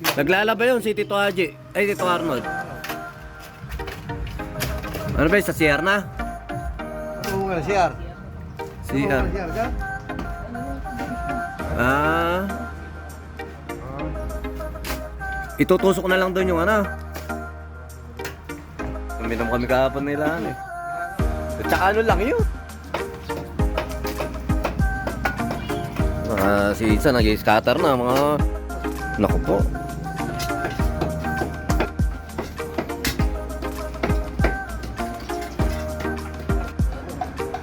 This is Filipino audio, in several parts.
Naglalaba yun si Tito Haji. Ay, Tito Arnold. Ano ba yun, sa CR na? Oo nga. CR. Ka? Ah. Itutusok na lang doon yung ano. Uminom kami kahapon nila ano eh. At saka ano lang yun. Ah, si Isa nag-scatter na mga... Naku po.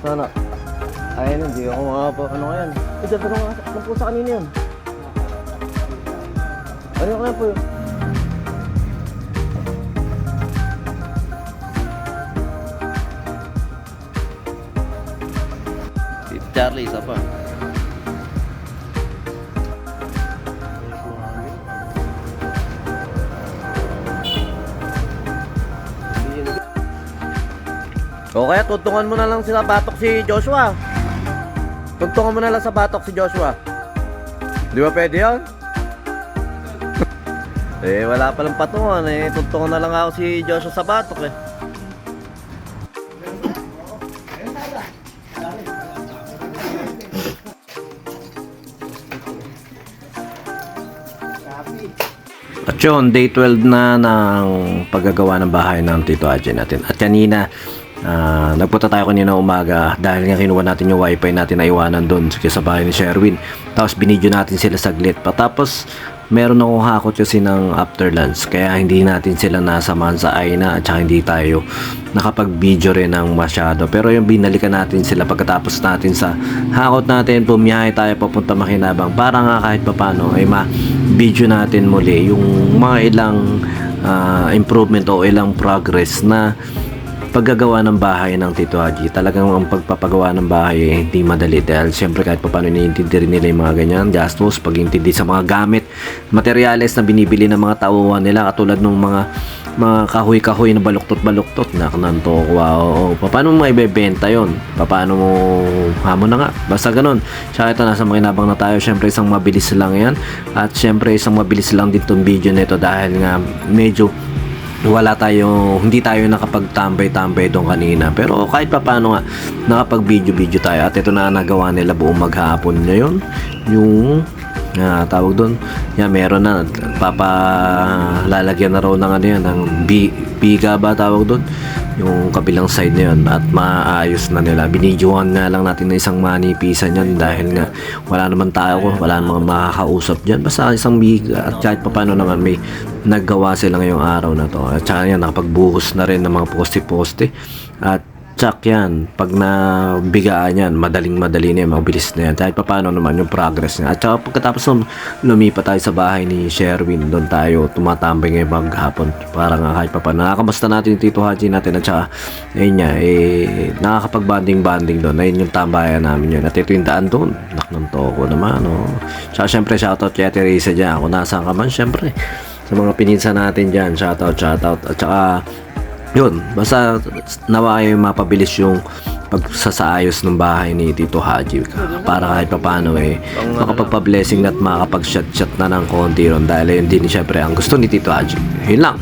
Sana. Ayun, hindi ako makapo. Ano nga yan? Eh, dyan, pero nga, ano po sa kanina yun? Ano kaya po yun? Charlie, isa pa. O kaya tuntungan mo na lang sa batok si Joshua. Tuntungan mo na lang sa batok si Joshua. Di ba pwede yun? eh, wala palang patungan eh. Tuntungan na lang ako si Joshua sa batok eh. At yun, day 12 na ng paggagawa ng bahay ng Tito Ajay natin. At kanina, ah, nagpunta tayo kanina umaga dahil nga kinuha natin yung wifi natin na iwanan doon sa bahay ni Sherwin. Tapos binidyo natin sila saglit. Patapos, meron akong hakot kasi ng after lunch. Kaya hindi natin sila nasamahan sa Aina at saka hindi tayo nakapag-video rin ng masyado. Pero yung binalikan natin sila pagkatapos natin sa hakot natin, bumiyahe tayo papunta Makinabang para nga kahit papano ay ma-video natin muli yung mga ilang ah, improvement o ilang progress na paggagawa ng bahay ng Tito Haji. Talagang ang pagpapagawa ng bahay eh, hindi madali dahil siyempre kahit pa paano iniintindi rin nila yung mga ganyan gastos, pag-intindi sa mga gamit, materyales na binibili ng mga tauhan nila katulad ng mga mga kahoy-kahoy na baluktot-baluktot na kananto wow paano mo maibebenta yon paano mo hamon na nga? Basta ganun. Siya ito nasa makinabang na tayo. Syempre isang mabilis lang yan. At syempre isang mabilis lang din tong video nito dahil nga medyo wala tayo hindi tayo nakapagtambay-tambay doon kanina. Pero kahit pa paano nga nakapag video-video tayo. At ito na nagawa nila buong maghapon ngayon. Yung ah, tawag doon. Yan meron na. Papalalagyan na raw ng ano yan ng bi, biga ba tawag doon yung kabilang side na yun at maayos na nila. Binidyohan nga lang natin na isang manipisan yan dahil nga wala naman tayo wala naman makakausap dyan. Basta isang biga at kahit pa paano naman may naggawa sila ngayong araw na to. At saka yan nakapagbuhos na rin ng mga poste-poste. At tsak yan. Pag nabigaan yan madaling madali na yan mabilis na yan. Kahit pa paano naman yung progress niya. At saka pagkatapos nung lumipat tayo sa bahay ni Sherwin. Doon tayo tumatambay ngayong maghapon. Para nga kahit pa paano nakakamusta natin yung Tito Haji natin. At saka ayun niya eh nakakapag-banding banding doon. Ayun yung tambayan namin yun. At ito yung daan doon. Nak ng toko naman oh. tsaka syempre shoutout kay Ate Risa dyan. Kung nasaan ka man syempre. Sa mga pininsa natin dyan shoutout shoutout. At saka yun, basta nawa ay mapabilis yung pagsasaayos ng bahay ni Tito Haji para kahit paano eh makapagpa-blessing na at makapag-shot-shot na ng konti ron dahil yun din syempre ang gusto ni Tito Haji. Yun lang.